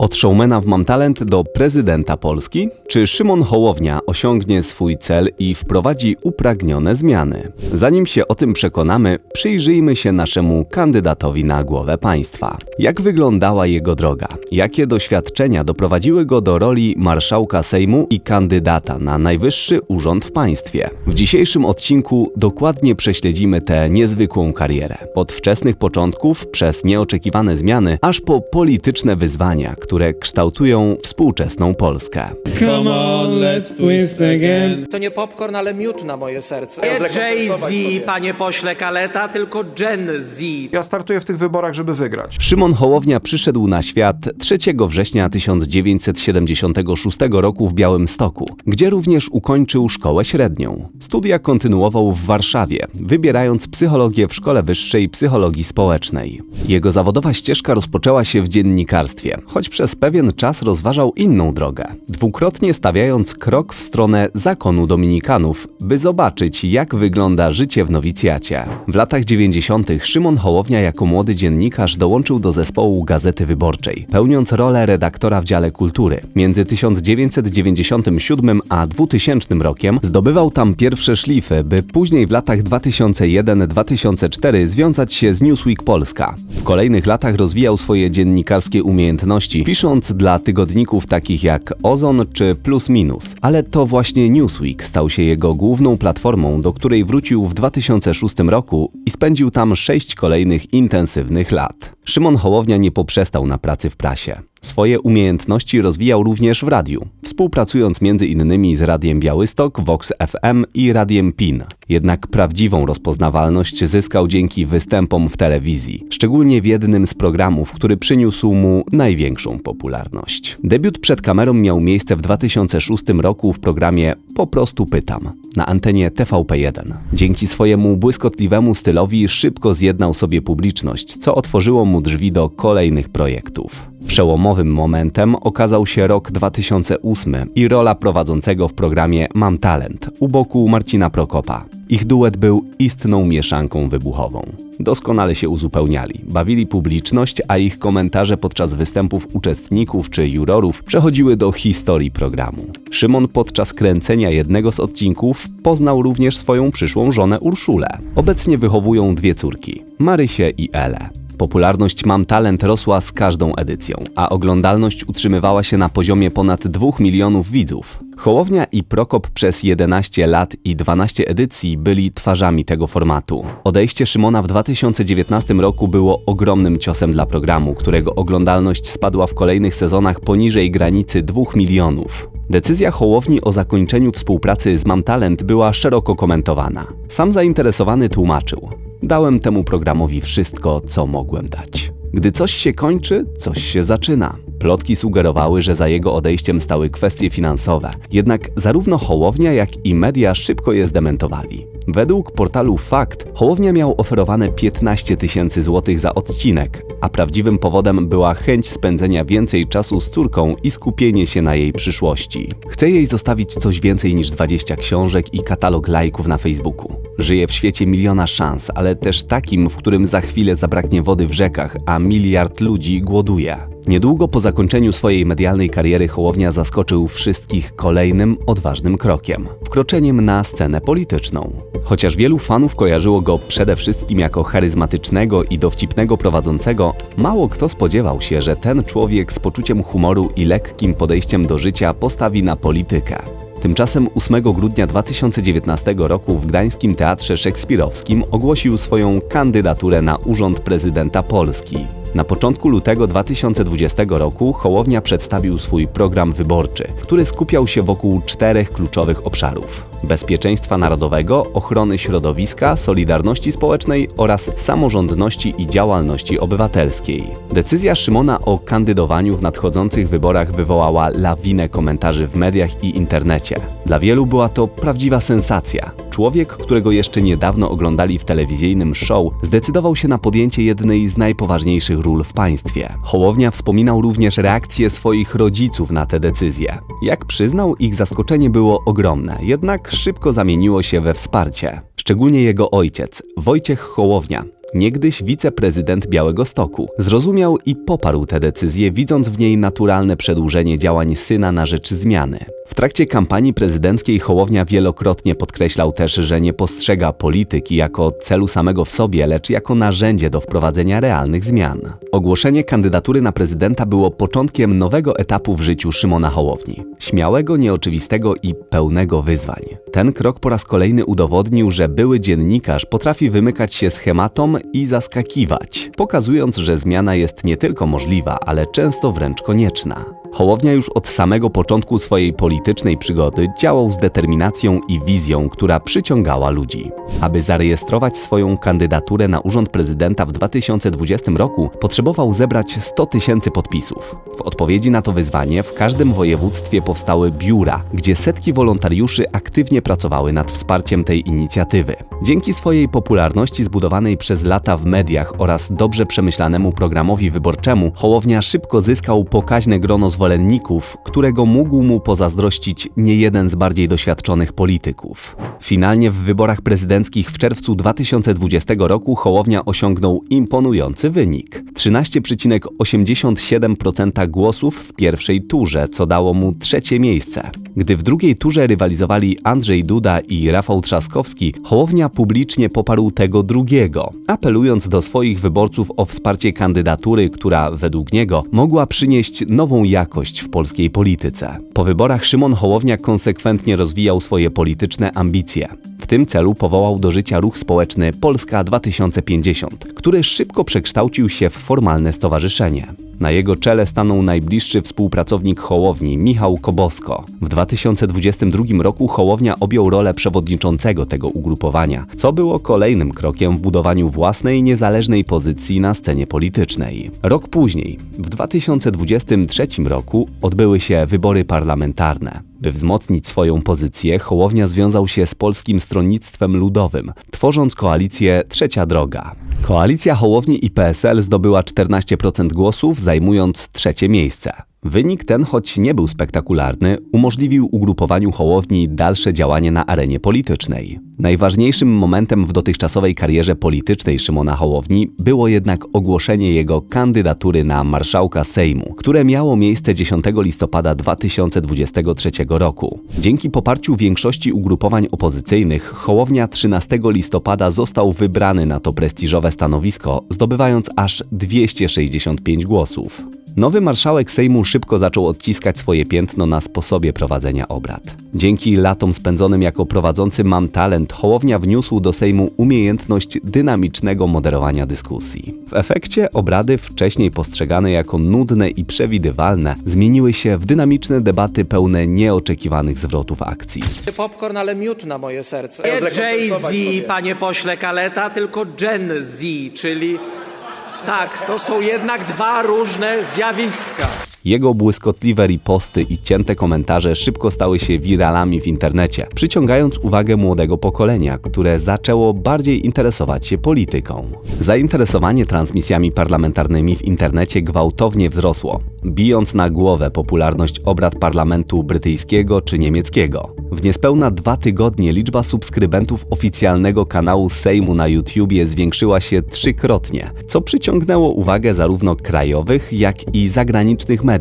Od showmana w Mam Talent do prezydenta Polski? Czy Szymon Hołownia osiągnie swój cel i wprowadzi upragnione zmiany? Zanim się o tym przekonamy, przyjrzyjmy się naszemu kandydatowi na głowę państwa. Jak wyglądała jego droga? Jakie doświadczenia doprowadziły go do roli marszałka Sejmu i kandydata na najwyższy urząd w państwie? W dzisiejszym odcinku dokładnie prześledzimy tę niezwykłą karierę. Od wczesnych początków przez nieoczekiwane zmiany, aż po polityczne wyzwania, które kształtują współczesną Polskę. Come on, let's twist again. To nie popcorn, ale miód na moje serce. Nie Jay-Z, panie pośle Kaleta, tylko Gen Z. Ja startuję w tych wyborach, żeby wygrać. Szymon Hołownia przyszedł na świat 3 września 1976 roku w Białymstoku, gdzie również ukończył szkołę średnią. Studia kontynuował w Warszawie, wybierając psychologię w Szkole Wyższej Psychologii Społecznej. Jego zawodowa ścieżka rozpoczęła się w dziennikarstwie, choć przez pewien czas rozważał inną drogę, dwukrotnie stawiając krok w stronę zakonu dominikanów, by zobaczyć, jak wygląda życie w nowicjacie. W latach 90. Szymon Hołownia jako młody dziennikarz dołączył do zespołu Gazety Wyborczej, pełniąc rolę redaktora w dziale kultury. Między 1997 a 2000 rokiem zdobywał tam pierwsze szlify, by później w latach 2001-2004 związać się z Newsweek Polska. W kolejnych latach rozwijał swoje dziennikarskie umiejętności, pisząc dla tygodników takich jak Ozon czy Plus Minus. Ale to właśnie Newsweek stał się jego główną platformą, do której wrócił w 2006 roku i spędził tam sześć kolejnych intensywnych lat. Szymon Hołownia nie poprzestał na pracy w prasie. Swoje umiejętności rozwijał również w radiu, współpracując m.in. z Radiem Białystok, Vox FM i Radiem PIN. Jednak prawdziwą rozpoznawalność zyskał dzięki występom w telewizji, szczególnie w jednym z programów, który przyniósł mu największą popularność. Debiut przed kamerą miał miejsce w 2006 roku w programie Po prostu pytam na antenie TVP1. Dzięki swojemu błyskotliwemu stylowi szybko zjednał sobie publiczność, co otworzyło mu drzwi do kolejnych projektów. Przełomowym momentem okazał się rok 2008 i rola prowadzącego w programie Mam Talent u boku Marcina Prokopa. Ich duet był istną mieszanką wybuchową. Doskonale się uzupełniali, bawili publiczność, a ich komentarze podczas występów uczestników czy jurorów przechodziły do historii programu. Szymon podczas kręcenia jednego z odcinków poznał również swoją przyszłą żonę Urszulę. Obecnie wychowują dwie córki, Marysię i Elę. Popularność Mam Talent rosła z każdą edycją, a oglądalność utrzymywała się na poziomie ponad 2 milionów widzów. Hołownia i Prokop przez 11 lat i 12 edycji byli twarzami tego formatu. Odejście Szymona w 2019 roku było ogromnym ciosem dla programu, którego oglądalność spadła w kolejnych sezonach poniżej granicy 2 milionów. Decyzja Hołowni o zakończeniu współpracy z Mam Talent była szeroko komentowana. Sam zainteresowany tłumaczył: Dałem temu programowi wszystko, co mogłem dać. Gdy coś się kończy, coś się zaczyna. Plotki sugerowały, że za jego odejściem stały kwestie finansowe, jednak zarówno Hołownia, jak i media szybko je zdementowali. Według portalu Fakt Hołownia miał oferowane 15 tysięcy złotych za odcinek, a prawdziwym powodem była chęć spędzenia więcej czasu z córką i skupienie się na jej przyszłości. Chce jej zostawić coś więcej niż 20 książek i katalog lajków na Facebooku. Żyje w świecie miliona szans, ale też takim, w którym za chwilę zabraknie wody w rzekach, a miliard ludzi głoduje. Niedługo po zakończeniu swojej medialnej kariery Hołownia zaskoczył wszystkich kolejnym odważnym krokiem wkroczeniem na scenę polityczną. Chociaż wielu fanów kojarzyło go przede wszystkim jako charyzmatycznego i dowcipnego prowadzącego, mało kto spodziewał się, że ten człowiek z poczuciem humoru i lekkim podejściem do życia postawi na politykę. Tymczasem 8 grudnia 2019 roku w Gdańskim Teatrze Szekspirowskim ogłosił swoją kandydaturę na urząd prezydenta Polski. Na początku lutego 2020 roku Hołownia przedstawił swój program wyborczy, który skupiał się wokół czterech kluczowych obszarów: bezpieczeństwa narodowego, ochrony środowiska, solidarności społecznej oraz samorządności i działalności obywatelskiej. Decyzja Szymona o kandydowaniu w nadchodzących wyborach wywołała lawinę komentarzy w mediach i internecie. Dla wielu była to prawdziwa sensacja. Człowiek, którego jeszcze niedawno oglądali w telewizyjnym show, zdecydował się na podjęcie jednej z najpoważniejszych ról w państwie. Hołownia wspominał również reakcje swoich rodziców na tę decyzję. Jak przyznał, ich zaskoczenie było ogromne, jednak szybko zamieniło się we wsparcie. Szczególnie jego ojciec, Wojciech Hołownia, niegdyś wiceprezydent Białego Stoku. Zrozumiał i poparł tę decyzję, widząc w niej naturalne przedłużenie działań syna na rzecz zmiany. W trakcie kampanii prezydenckiej Hołownia wielokrotnie podkreślał też, że nie postrzega polityki jako celu samego w sobie, lecz jako narzędzie do wprowadzenia realnych zmian. Ogłoszenie kandydatury na prezydenta było początkiem nowego etapu w życiu Szymona Hołowni. Śmiałego, nieoczywistego i pełnego wyzwań. Ten krok po raz kolejny udowodnił, że były dziennikarz potrafi wymykać się schematom i zaskakiwać, pokazując, że zmiana jest nie tylko możliwa, ale często wręcz konieczna. Hołownia już od samego początku swojej politycznej przygody działał z determinacją i wizją, która przyciągała ludzi. Aby zarejestrować swoją kandydaturę na urząd prezydenta w 2020 roku, potrzebował zebrać 100 tysięcy podpisów. W odpowiedzi na to wyzwanie w każdym województwie powstały biura, gdzie setki wolontariuszy aktywnie pracowały nad wsparciem tej inicjatywy. Dzięki swojej popularności zbudowanej przez lata w mediach oraz dobrze przemyślanemu programowi wyborczemu, Hołownia szybko zyskał pokaźne grono zwolenników, którego mógł mu pozazdrościć niejeden z bardziej doświadczonych polityków. Finalnie w wyborach prezydenckich w czerwcu 2020 roku Hołownia osiągnął imponujący wynik 13,87% głosów w pierwszej turze, co dało mu trzecie miejsce. Gdy w drugiej turze rywalizowali Andrzej Duda i Rafał Trzaskowski, Hołownia publicznie poparł tego drugiego, apelując do swoich wyborców o wsparcie kandydatury, która według niego mogła przynieść nową jakość w polskiej polityce. Po wyborach Szymon Hołownia konsekwentnie rozwijał swoje polityczne ambicje. W tym celu powołał do życia ruch społeczny Polska 2050, który szybko przekształcił się w formalne stowarzyszenie. Na jego czele stanął najbliższy współpracownik Hołowni, Michał Kobosko. W 2022 roku Hołownia objął rolę przewodniczącego tego ugrupowania, co było kolejnym krokiem w budowaniu własnej, niezależnej pozycji na scenie politycznej. Rok później, w 2023 roku, odbyły się wybory parlamentarne. By wzmocnić swoją pozycję, Hołownia związał się z Polskim Stronnictwem Ludowym, tworząc koalicję Trzecia Droga. Koalicja Hołowni i PSL zdobyła 14% głosów, zajmując trzecie miejsce. Wynik ten, choć nie był spektakularny, umożliwił ugrupowaniu Hołowni dalsze działanie na arenie politycznej. Najważniejszym momentem w dotychczasowej karierze politycznej Szymona Hołowni było jednak ogłoszenie jego kandydatury na marszałka Sejmu, które miało miejsce 10 listopada 2023 roku. Dzięki poparciu większości ugrupowań opozycyjnych, Hołownia 13 listopada został wybrany na to prestiżowe stanowisko, zdobywając aż 265 głosów. Nowy marszałek Sejmu szybko zaczął odciskać swoje piętno na sposobie prowadzenia obrad. Dzięki latom spędzonym jako prowadzący Mam Talent, Hołownia wniósł do Sejmu umiejętność dynamicznego moderowania dyskusji. W efekcie obrady, wcześniej postrzegane jako nudne i przewidywalne, zmieniły się w dynamiczne debaty pełne nieoczekiwanych zwrotów akcji. Popcorn, ale miód na moje serce. Nie Jay-Z, panie pośle Kaleta, tylko Gen Z, czyli tak, to są jednak dwa różne zjawiska. Jego błyskotliwe riposty i cięte komentarze szybko stały się wiralami w internecie, przyciągając uwagę młodego pokolenia, które zaczęło bardziej interesować się polityką. Zainteresowanie transmisjami parlamentarnymi w internecie gwałtownie wzrosło, bijąc na głowę popularność obrad parlamentu brytyjskiego czy niemieckiego. W niespełna dwa tygodnie liczba subskrybentów oficjalnego kanału Sejmu na YouTubie zwiększyła się trzykrotnie, co przyciągnęło uwagę zarówno krajowych, jak i zagranicznych mediów.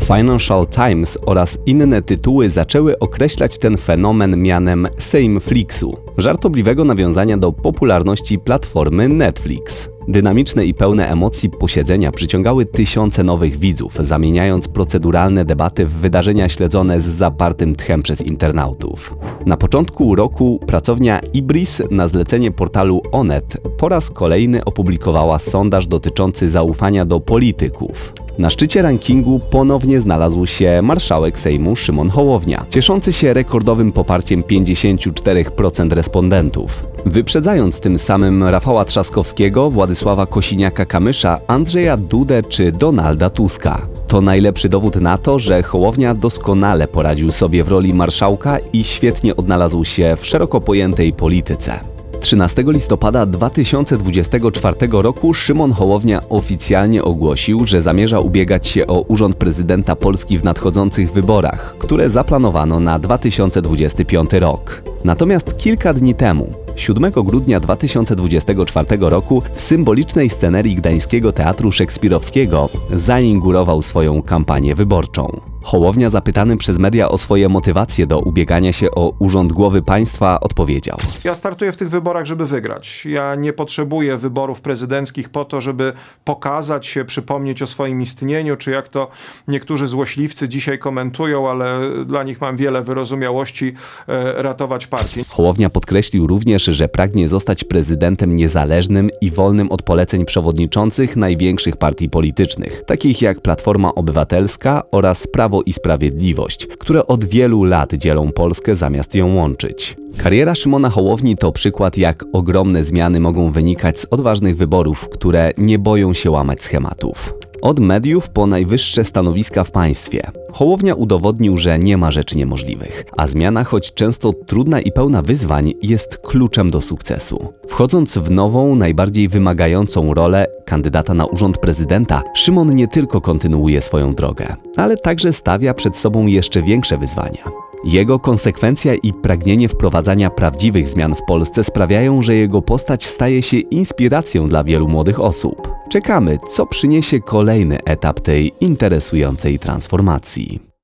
Financial Times oraz inne tytuły zaczęły określać ten fenomen mianem Sejmflixu, żartobliwego nawiązania do popularności platformy Netflix. Dynamiczne i pełne emocji posiedzenia przyciągały tysiące nowych widzów, zamieniając proceduralne debaty w wydarzenia śledzone z zapartym tchem przez internautów. Na początku roku pracownia Ibris na zlecenie portalu Onet po raz kolejny opublikowała sondaż dotyczący zaufania do polityków. Na szczycie rankingu ponownie znalazł się marszałek Sejmu Szymon Hołownia, cieszący się rekordowym poparciem 54% respondentów. Wyprzedzając tym samym Rafała Trzaskowskiego, Władysława Kosiniaka-Kamysza, Andrzeja Dudę czy Donalda Tuska. To najlepszy dowód na to, że Hołownia doskonale poradził sobie w roli marszałka i świetnie odnalazł się w szeroko pojętej polityce. 13 listopada 2024 roku Szymon Hołownia oficjalnie ogłosił, że zamierza ubiegać się o urząd prezydenta Polski w nadchodzących wyborach, które zaplanowano na 2025 rok. Natomiast kilka dni temu 7 grudnia 2024 roku w symbolicznej scenerii Gdańskiego Teatru Szekspirowskiego zainaugurował swoją kampanię wyborczą. Hołownia zapytany przez media o swoje motywacje do ubiegania się o urząd głowy państwa odpowiedział. Ja startuję w tych wyborach, żeby wygrać. Ja nie potrzebuję wyborów prezydenckich po to, żeby pokazać się, przypomnieć o swoim istnieniu, czy jak to niektórzy złośliwcy dzisiaj komentują, ale dla nich mam wiele wyrozumiałości, e, ratować partię. Hołownia podkreślił również, że pragnie zostać prezydentem niezależnym i wolnym od poleceń przewodniczących największych partii politycznych, takich jak Platforma Obywatelska oraz Prawo i Sprawiedliwość, które od wielu lat dzielą Polskę zamiast ją łączyć. Kariera Szymona Hołowni to przykład, jak ogromne zmiany mogą wynikać z odważnych wyborów, które nie boją się łamać schematów. Od mediów po najwyższe stanowiska w państwie. Hołownia udowodnił, że nie ma rzeczy niemożliwych, a zmiana, choć często trudna i pełna wyzwań, jest kluczem do sukcesu. Wchodząc w nową, najbardziej wymagającą rolę kandydata na urząd prezydenta, Szymon nie tylko kontynuuje swoją drogę, ale także stawia przed sobą jeszcze większe wyzwania. Jego konsekwencja i pragnienie wprowadzania prawdziwych zmian w Polsce sprawiają, że jego postać staje się inspiracją dla wielu młodych osób. Czekamy, co przyniesie kolejny etap tej interesującej transformacji.